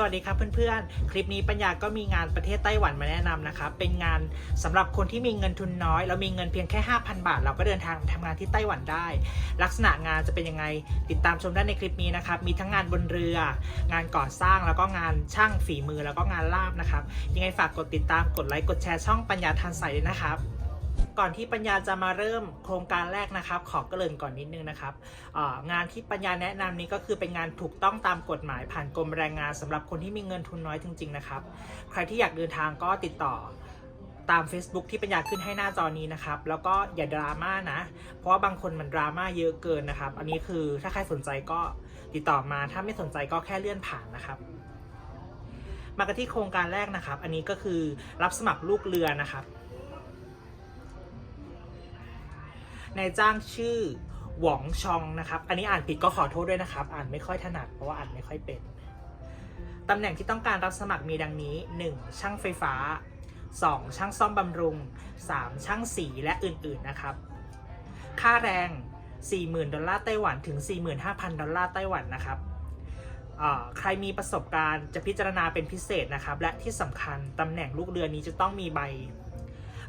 สวัสดีครับเพื่อนๆ คลิปนี้ปัญญาก็มีงานประเทศไต้หวันมาแนะนำนะครับ เป็นงานสำหรับคนที่มีเงินทุนน้อย แล้วมีเงินเพียงแค่ 5,000 บาท เราก็เดินทางทำงานที่ไต้หวันได้ ลักษณะงานจะเป็นยังไงติดตามชมได้ในคลิปนี้นะครับ มีทั้งงานบนเรือ งานก่อสร้างแล้วก็งานช่างฝีมือแล้วก็งานลาบนะครับ ยังไงฝากกดติดตามกดไลค์กดแชร์ช่องปัญญาทันใสด้วยนะครับ ก่อนที่ปัญญาจะมาเริ่มโครงการแรกนะครับ ขอเกริ่นก่อนนิดนึงนะครับงานที่ปัญญาแนะนำนี้ก็คือเป็นงานถูกต้องตามกฎหมายผ่านกรมแรงงานสำหรับคนที่มีเงินทุนน้อยจริง ๆ นะครับ ใครที่อยากเดินทางก็ติดต่อตาม Facebook ที่ปัญญาขึ้นให้หน้าจอนี้นะครับ แล้วก็อย่าดราม่านะ เพราะว่าบางคนมันดราม่าเยอะเกินนะครับ อันนี้คือถ้าใครสนใจก็ติดต่อมา ถ้าไม่สนใจก็แค่เลื่อนผ่านนะครับมากันที่โครงการแรกนะครับ อันนี้ก็คือรับสมัครลูกเรือนะครับ นายจ้างชื่อหวองชองนะครับ อันนี้อ่านผิดก็ขอโทษด้วยนะครับ อ่านไม่ค่อยถนัดเพราะว่าอ่านไม่ค่อยเป็น ตำแหน่งที่ต้องการรับสมัครมีดังนี้ 1. ช่างไฟฟ้า 2. ช่างซ่อมบำรุง 3. ช่างสีและอื่นๆนะครับ ค่าแรง 40,000 ดอลลาร์ไต้หวันถึง 45,000 ดอลลาร์ไต้หวันนะครับใครมีประสบการณ์จะพิจารณาเป็นพิเศษนะครับ และที่สำคัญตำแหน่งลูกเรือนี้จะต้องมีใบ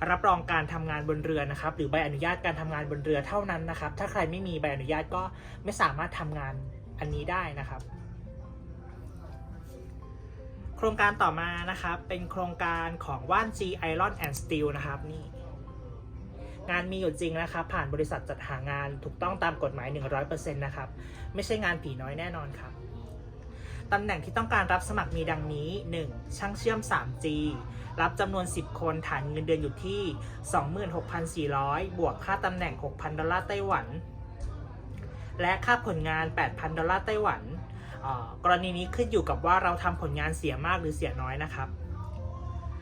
รับรองการทำงานบนเรือนะครับ หรือใบอนุญาตการทำงานบนเรือเท่านั้นนะครับ ถ้าใครไม่มีใบอนุญาตก็ไม่สามารถทำงานอันนี้ได้นะครับ โครงการต่อมานะครับ เป็นโครงการของว่าน G Iron and Steel นะครับนี่งานมีอยู่จริงนะครับ ผ่านบริษัทจัดหางานถูกต้องตามกฎหมาย 100%นะครับ ไม่ใช่งานผีน้อยแน่นอนครับ ตำแหน่งที่ต้องการรับสมัครมีดังนี้ 1. ช่างเชื่อม 3G รับจำนวน 10 คนฐานเงินเดือนอยู่ที่ 26,400 บวกค่าตำแหน่ง 6,000 ดอลลาร์ไต้หวัน และค่าผลงาน 8,000 ดอลลาร์ไต้หวัน กรณีนี้ขึ้นอยู่กับว่าเราทำผลงานเสียมากหรือเสียน้อยนะครับ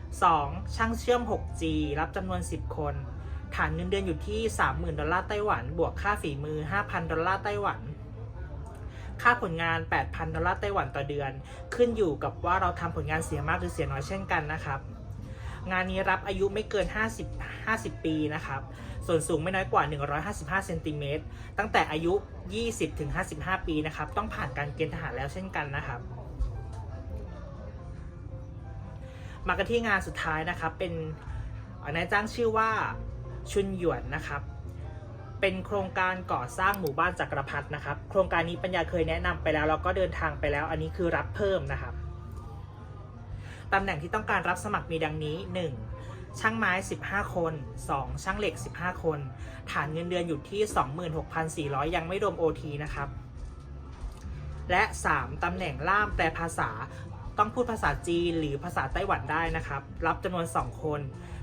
2. ช่างเชื่อม 6G รับจำนวน 10 คน ฐานเงินเดือนอยู่ที่ 30,000 ดอลลาร์ไต้หวัน บวกค่าฝีมือ 5,000 ดอลลาร์ไต้หวัน ค่าผลงาน 8,000 ดอลลาร์ไต้หวันต่อเดือน ขึ้นอยู่กับว่าเราทำผลงานเสียมากหรือเสียน้อยเช่นกันนะครับงานนี้รับอายุไม่เกิน 50 50 ปีนะครับ ส่วนสูงไม่น้อยกว่า 155เซนติเมตร ตั้งแต่อายุ 20 ถึง 55 ปีนะครับ ต้องผ่านการเกณฑ์ทหารแล้วเช่นกันนะครับ มากันที่งานสุดท้ายนะครับ เป็นนายจ้างชื่อว่าชุนหยวนนะครับ เป็นโครงการก่อสร้างหมู่บ้านจักรพรรดินะครับ โครงการนี้ปัญญาเคยแนะนำไปแล้วแล้วก็เดินทางไปแล้ว อันนี้คือรับเพิ่มนะครับตำแหน่งที่ต้องการรับสมัครมีดังนี้ 1. ช่างไม้ 15 คน 2. ช่างเหล็ก 15 คน ฐานเงินเดือนอยู่ที่ 26,400 ยังไม่รวม OT นะครับ และ 3. ตำแหน่งล่ามแปลภาษา ต้องพูดภาษาจีนหรือภาษาไต้หวันได้นะครับ รับจำนวน 2 คน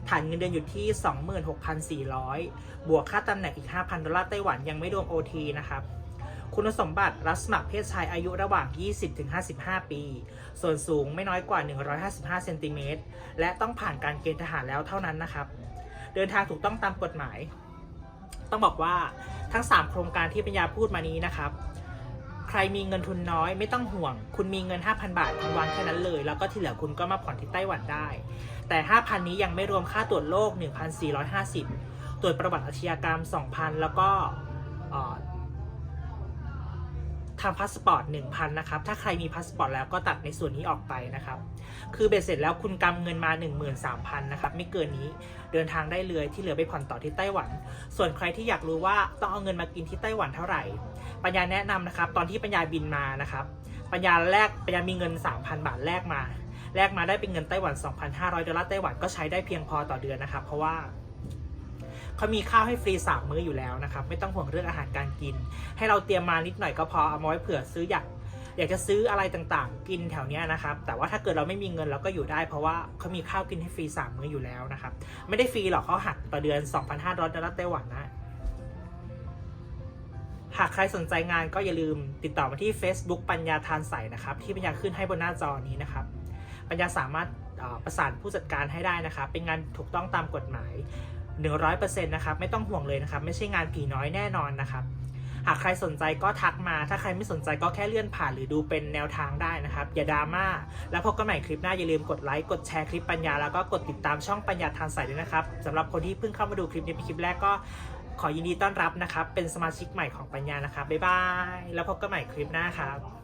ฐานเงินเดือนอยู่ที่ 26,400 บวกค่าตำแหน่งอีก 5,000 ดอลลาร์ไต้หวันยังไม่รวม OT นะครับ คุณสมบัติรับสมัครเพศชายอายุระหว่าง 20-55 ปี ส่วนสูงไม่น้อยกว่า 155 เซนติเมตร และต้องผ่านการเกณฑ์ทหารแล้วเท่านั้นนะครับ เดินทางถูกต้องตามกฎหมาย ต้องบอกว่าทั้ง 3 โครงการที่ปัญญาพูดมานี้นะครับ รมีเงินทุนน้อยไม่ต้องห่วง คุณมีเงิน 5,000 บาทคุณวางแค่นั้นเลย แล้วก็ที่เหลือคุณก็มาผ่อนที่ไต้หวันได้ แต่ 5,000 นี้ยังไม่รวมค่าตรวจโรค1,450 ตรวจประวัติอาชญากรรม 2,000 แล้วก็ ทำพาสปอร์ต1,000นะครับ ถ้าใครมีพาสปอร์ตแล้วก็ตัดในส่วนนี้ออกไปนะครับ คือเบ็ดเสร็จแล้วคุณกำเงินมา 13,000นะครับ ไม่เกินนี้ เดินทางได้เลยที่เหลือไปผ่อนต่อที่ไต้หวัน ส่วนใครที่อยากรู้ว่าต้องเอาเงินมากินที่ไต้หวันเท่าไหร่ ปัญญาแนะนำนะครับ ตอนที่ปัญญาบินมานะครับ ปัญญาแรกปัญญามีเงิน 3,000 บาทแรกมา แลกมาได้เป็นเงินไต้หวัน 2,500 ดอลลาร์ไต้หวันก็ใช้ได้เพียงพอต่อเดือนนะครับ เพราะว่า เขามีข้าวให้ฟรีสามมื้ออยู่แล้วนะครับ ไม่ต้องห่วงเรื่องอาหารการกิน ให้เราเตรียมมานิดหน่อยก็พอเอามาไว้เผื่อซื้ออยากอยากจะซื้ออะไรต่างๆ กินแถวเนี้ยนะครับ แต่ว่าถ้าเกิดเราไม่มีเงินเราก็อยู่ได้ เพราะว่าเขามีข้าวกินให้ฟรีสามมื้ออยู่แล้วนะครับ ไม่ได้ฟรีหรอกเขาหักต่อเดือน 2,500ดอลลาร์ไต้หวันนะหากใครสนใจงานก็อย่าลืมติดต่อมาที่ Facebook ปัญญาทานใสนะครับ ที่ปัญญาขึ้นให้บนหน้าจอนี้นะครับ ปัญญาสามารถประสานผู้จัดการให้ได้นะครับ เป็นงานถูกต้องตามกฎหมาย 100%นะครับไม่ต้องห่วงเลยนะครับไม่ใช่งานผีน้อยแน่นอนนะครับหากใครสนใจก็ทักมา ถ้าใครไม่สนใจก็แค่เลื่อนผ่านหรือดูเป็นแนวทางได้นะครับ อย่าดราม่า แล้วพบกันใหม่คลิปหน้า อย่าลืมกดไลค์กดแชร์คลิปปัญญา แล้วก็กดติดตามช่องปัญญาทานใสด้วยนะครับสำหรับคนที่เพิ่งเข้ามาดูคลิปนี้เป็นคลิปแรกก็ขอยินดีต้อนรับนะครับ เป็นสมาชิกใหม่ของปัญญานะครับบ๊ายบายแล้วพบกันใหม่คลิปหน้าครับ